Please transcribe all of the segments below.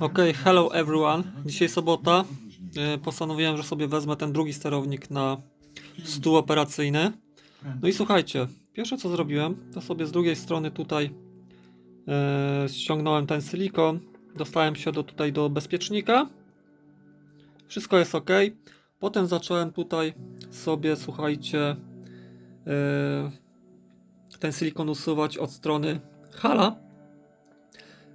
Ok, hello everyone. Dzisiaj sobota. E, Postanowiłem, że sobie wezmę ten drugi sterownik na stół operacyjny. No i słuchajcie, pierwsze co zrobiłem, to sobie z drugiej strony tutaj e, ściągnąłem ten silikon. Dostałem się do tutaj do bezpiecznika. Wszystko jest ok. Potem zacząłem tutaj sobie, słuchajcie, e, ten silikon usuwać od strony hala.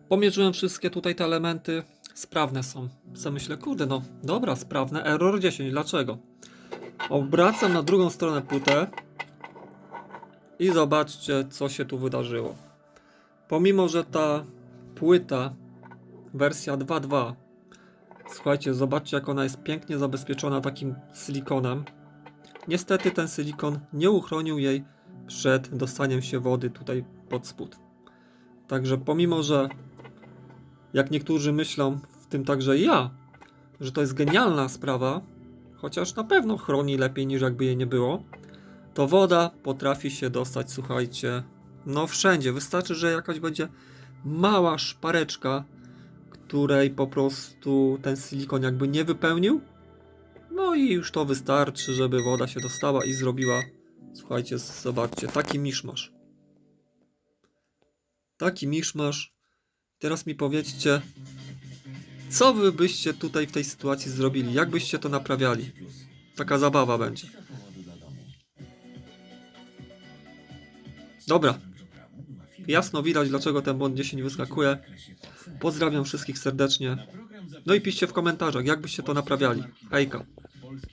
Pomierzyłem wszystkie tutaj te elementy. Sprawne są. Co myślę, kurde, no dobra, sprawne. Error 10. Dlaczego? Obracam na drugą stronę płytę i zobaczcie, co się tu wydarzyło. Pomimo, że ta płyta, wersja 2.2, słuchajcie, zobaczcie, jak ona jest pięknie zabezpieczona takim silikonem. Niestety ten silikon nie uchronił jej przed dostaniem się wody tutaj pod spód. Także pomimo, że jak niektórzy myślą, w tym także ja, że to jest genialna sprawa, chociaż na pewno chroni lepiej niż jakby jej nie było, to woda potrafi się dostać, słuchajcie, no wszędzie. Wystarczy, że jakaś będzie mała szpareczka, której po prostu ten silikon jakby nie wypełnił. No i już to wystarczy, żeby woda się dostała i zrobiła, słuchajcie, zobaczcie, taki miszmasz. Taki miszmasz. Teraz mi powiedzcie, co wy byście tutaj w tej sytuacji zrobili? Jak byście to naprawiali? Taka zabawa będzie. Dobra. Jasno widać, dlaczego ten błąd 10 wyskakuje. Pozdrawiam wszystkich serdecznie. No i piszcie w komentarzach, jak byście to naprawiali. Hejka.